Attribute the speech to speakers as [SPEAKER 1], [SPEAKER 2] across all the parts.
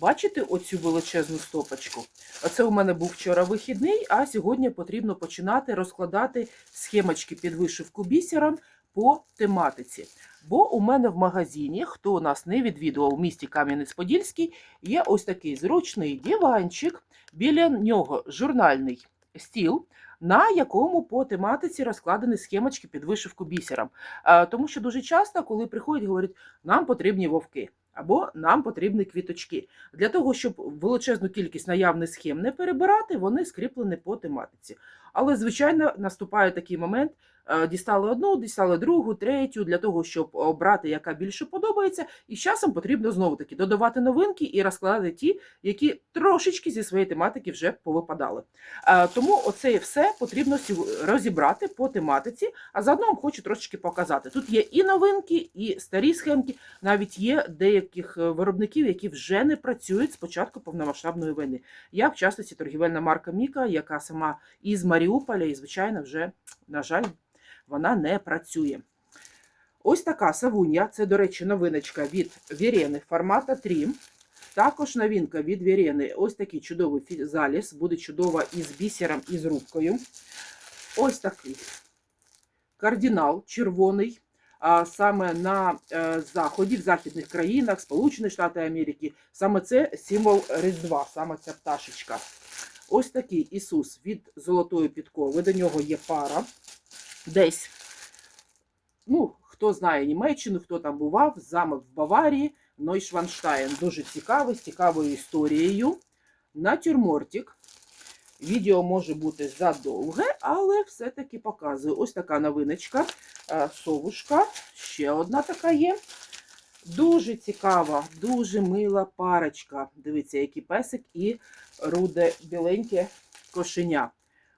[SPEAKER 1] Бачите оцю величезну стопочку? Оце у мене був вчора вихідний, а сьогодні потрібно починати розкладати схемочки під вишивку бісером по тематиці. Бо у мене в магазині, хто нас не відвідував в місті Кам'янець-Подільський, є ось такий зручний диванчик, біля нього журнальний стіл, на якому по тематиці розкладені схемочки під вишивку бісером. Е, Тому що дуже часто, коли приходять, говорять, нам потрібні вовки. Або нам потрібні квіточки. Для того, щоб величезну кількість наявних схем не перебирати, вони скріплені по тематиці. Але, звичайно, наступає такий момент: е, дістали одну, дістали другу, третю, для того, щоб обрати, яка більше подобається. І з часом потрібно знову таки додавати новинки і розкладати ті, які трошечки зі своєї тематики вже повипадали. Е, Тому оце все потрібно розібрати по тематиці, а заодно вам хочу трошечки показати. Тут є і новинки, і старі схемки. Навіть є деяких е, виробників, які вже не працюють з початку повномасштабної війни. Як в частності торгівельна марка Міка, яка сама із Маріуполя, і, звичайно, вже, на жаль, вона не працює. Ось така савунья. Це, до речі, новиночка від Вірени формата 3. Також новинка від Вірени. Ось такий чудовий заліз. Буде чудова із бісером і з рубкою. Ось такий кардинал червоний. Саме на е, заході, в західних країнах, Сполучені Штати Америки, саме це символ Різдва, саме ця пташечка. Ось такий Ісус від золотої підкови. До нього є пара. Десь, ну, хто знає Німеччину, хто там бував, замок в Баварії, Нойшванштайн. Дуже цікавий, з цікавою історією. Натюрмортик. Відео може бути задовге, але все-таки показую. Ось така новиночка. Совушка. Ще одна така є. Дуже цікава, дуже мила парочка. Дивіться, який песик і руде біленьке кошеня.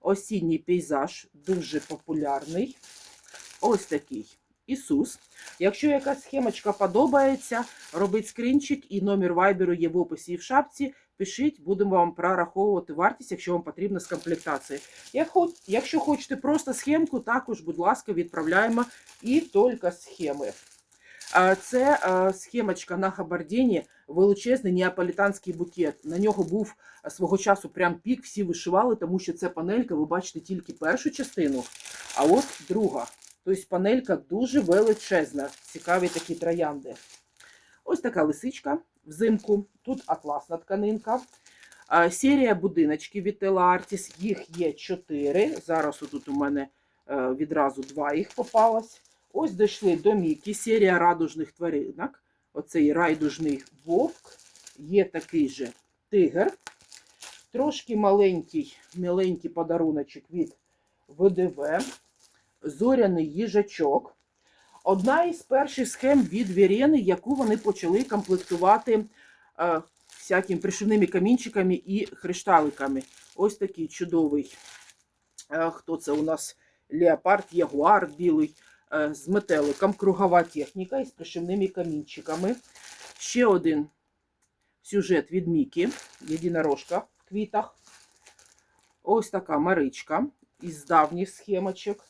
[SPEAKER 1] Осінній пейзаж дуже популярний. Ось такий Ісус. Якщо якась схемочка подобається, робіть скрінчик і номер вайберу є в описі і в шапці. Пишіть, будемо вам прораховувати вартість, якщо вам потрібна з комплектації. Якщо хочете просто схемку, також, будь ласка, відправляємо і тільки схеми. Це схемочка на габардині, величезний неаполітанський букет. На нього був свого часу прям пік, всі вишивали, тому що це панелька, ви бачите тільки першу частину, а от друга. Тобто панелька дуже величезна, цікаві такі троянди. Ось така лисичка взимку. Тут атласна тканинка. Серія будиночків від Artis. Їх є чотири. Зараз тут у мене е, відразу два їх попалось. Ось дійшли до Мікі, серія радужних тваринок. Оцей райдужний вовк. Є такий же тигр. Трошки маленький, миленький подаруночок від ВДВ. Зоряний їжачок. Одна із перших схем від Вірени, яку вони почали комплектувати е, всякими пришивними камінчиками і хрешталиками. Ось такий чудовий. Е, хто це у нас? Леопард, ягуар білий з метеликом, кругова техніка із пришивними камінчиками. Ще один сюжет від Мікі, єдинорожка в квітах. Ось така маричка із давніх схемочок.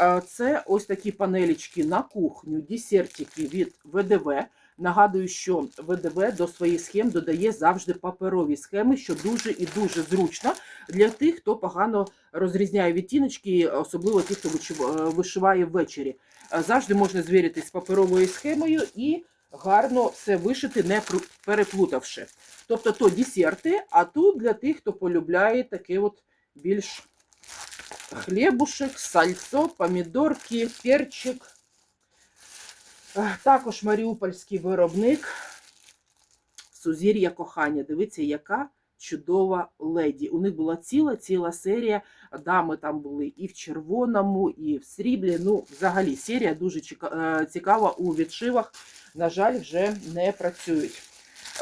[SPEAKER 1] Е, Це ось такі панелічки на кухню, десертики від ВДВ. Нагадую, що ВДВ до своїх схем додає завжди паперові схеми, що дуже і дуже зручно для тих, хто погано розрізняє відтіночки, особливо тих, хто е, вишиває ввечері. Е, Завжди можна звіритись з паперовою схемою і гарно все вишити, не переплутавши. Тобто то десерти, а тут для тих, хто полюбляє таке от більш хлібушек, сальцо, помідорки, перчик. Також маріупольський виробник Сузір'я кохання. Дивіться, яка чудова леді. У них була ціла ціла серія. Дами там були і в червоному, і в сріблі. Ну, взагалі, серія дуже е, цікава у відшивах. На жаль, вже не працюють.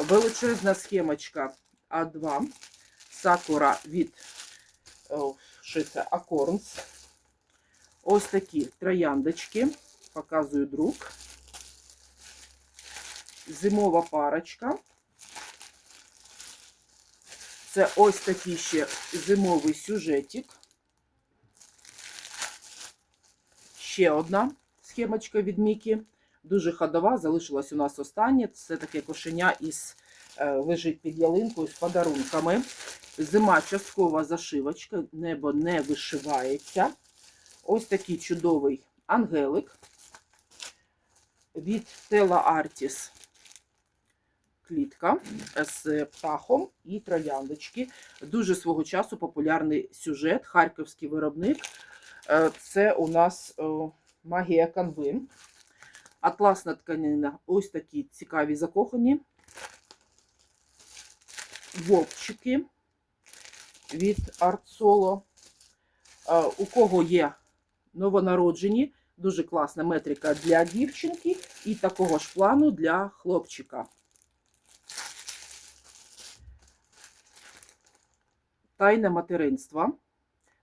[SPEAKER 1] Величезна схемочка А2. Сакура від о, що це Акорнс. Ось такі трояндочки. Показую друк. Зимова парочка. Це ось такий ще зимовий сюжетик. Ще одна схемочка від Мікі. Дуже ходова, залишилась у нас остання. Це таке кошеня із е, лежить під ялинкою з подарунками. Зима часткова зашивочка, небо не вишивається. Ось такий чудовий ангелик від Тела Артіс. Клітка з птахом і трояндочки. Дуже свого часу популярний сюжет, харківський виробник. Е, Це у нас магія канви. Атласна тканина. Ось такі цікаві закохані. Вовчики від Артсоло. Е, У кого є новонароджені, дуже класна метрика для дівчинки і такого ж плану для хлопчика. Тайне материнство.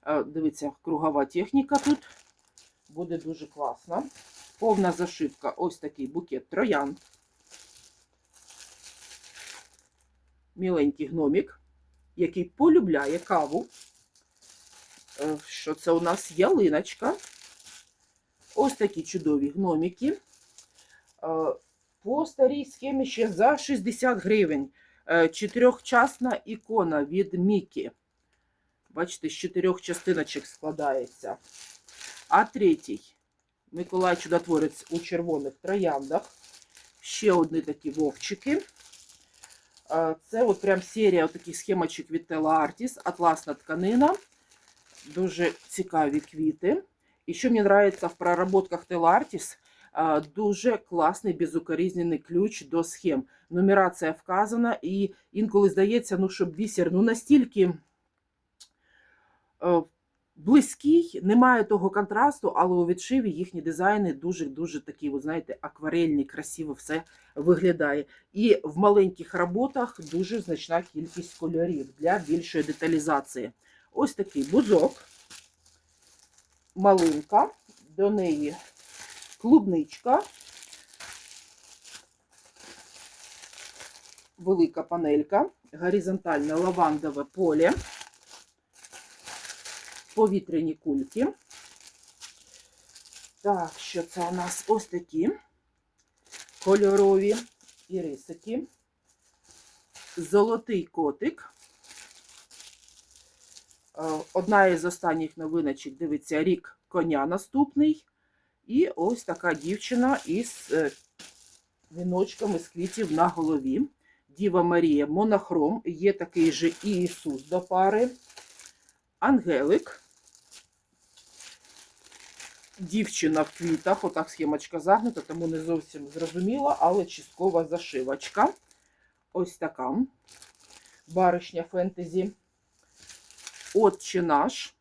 [SPEAKER 1] Е, Дивіться, кругова техніка тут. Буде дуже класно. Повна зашивка. Ось такий букет троян. Міленький гномік, який полюбляє каву. Е, Що це у нас ялиночка? Ось такі чудові гноміки. Е, По старій схемі ще за 60 гривень. Чотирьохчасна ікона від Мікі. Бачите, з чотирьох частиночок складається. А третій Миколай Чудотворець у червоних трояндах. Ще одні такі вовчики. Це от прям серія таких схемочок від Tela Artis, атласна тканина. Дуже цікаві квіти. І що мені подобається в проработках Tela Artis, дуже класний безукоризнений ключ до схем. Нумерація вказана, і інколи здається, ну, щоб бісер ну, настільки близький, немає того контрасту, але у відшиві їхні дизайни дуже-дуже такі, ви знаєте, акварельні, красиво все виглядає. І в маленьких роботах дуже значна кількість кольорів для більшої деталізації. Ось такий бузок, малинка, до неї клубничка, велика панелька, горизонтальне лавандове поле, повітряні кульки. Так, що це у нас ось такі кольорові ірисики, золотий котик. Е, Одна із останніх новиночок, дивиться, рік коня наступний. І ось така дівчина із е, віночками з квітів на голові. Діва Марія монохром. Є такий же і Ісус до пари. Ангелик. Дівчина в квітах. Отак схемочка загнута, тому не зовсім зрозуміла, але часткова зашивочка. Ось така. Баришня фентезі. Отче наш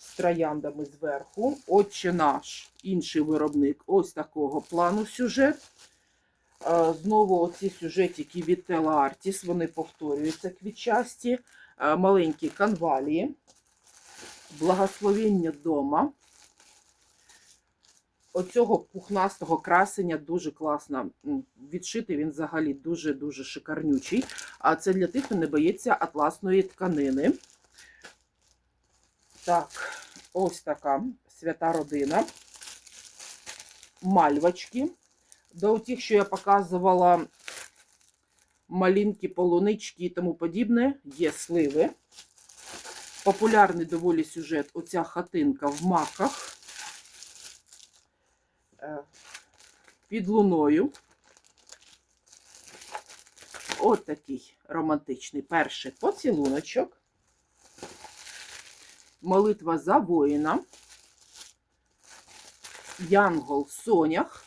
[SPEAKER 1] з трояндами зверху. Отче наш, інший виробник, ось такого плану сюжет. Е, Знову оці сюжетики від Tela Artis, вони повторюються квітчасті. Е, Маленькі канвалії. Благословення дома. Оцього пухнастого красення дуже класно відшити. Він взагалі дуже-дуже шикарнючий. А це для тих, хто не боїться атласної тканини. Так, ось така свята родина. Мальвочки. До тих, що я показувала малинки, полунички і тому подібне, є сливи. Популярний доволі сюжет оця хатинка в маках. Е, Під луною. От такий романтичний перший поцілуночок. Молитва за воїна. Янгол Сонях.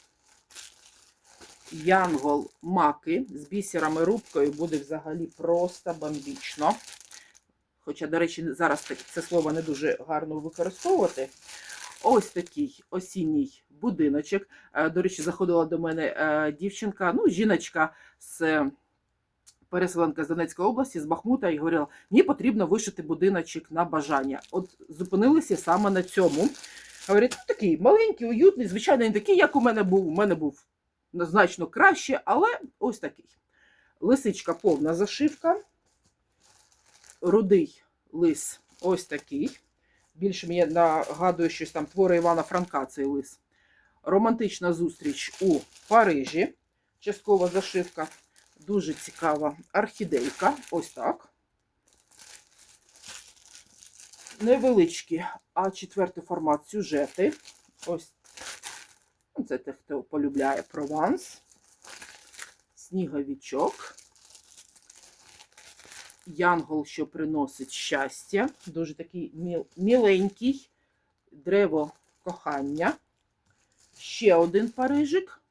[SPEAKER 1] Янгол Маки з бісерами рубкою буде взагалі просто бомбічно. Хоча, до речі, зараз це слово не дуже гарно використовувати. Ось такий осінній будиночок. Е, До речі, заходила до мене е, дівчинка, ну, жіночка з е, переселенка з Донецької області, з Бахмута, і говорила, мені потрібно вишити будиночок на бажання. От зупинилися саме на цьому. Говорить, ну такий маленький, уютний, звичайно, не такий, як у мене був. У мене був значно краще, але ось такий. Лисичка повна зашивка. Рудий лис ось такий. Більше мені нагадує щось там твори Івана Франка, цей лис. Романтична зустріч у Парижі. Часткова зашивка. Дуже цікава орхідейка. Ось так. Невеличкі А4 формат сюжети. Ось це те, хто полюбляє прованс. Сніговічок. Янгол, що приносить щастя. Дуже такий міл- міленький. Древо кохання. Ще один парижик.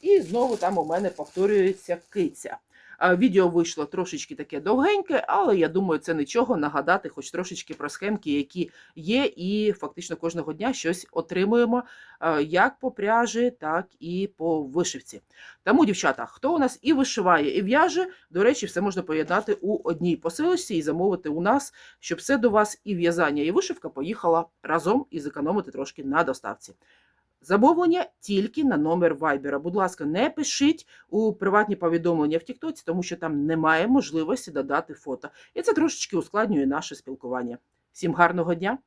[SPEAKER 1] І знову там у мене повторюється киця. Відео вийшло трошечки таке довгеньке, але я думаю, це нічого нагадати, хоч трошечки про схемки, які є, і фактично кожного дня щось отримуємо як по пряжі, так і по вишивці. Тому, дівчата, хто у нас і вишиває, і в'яже, до речі, все можна поєднати у одній посилочці і замовити у нас, щоб все до вас і в'язання, і вишивка поїхала разом і зекономити трошки на доставці. Замовлення тільки на номер Вайбера. Будь ласка, не пишіть у приватні повідомлення в Тіктоці, тому що там немає можливості додати фото. І це трошечки ускладнює наше спілкування. Всім гарного дня!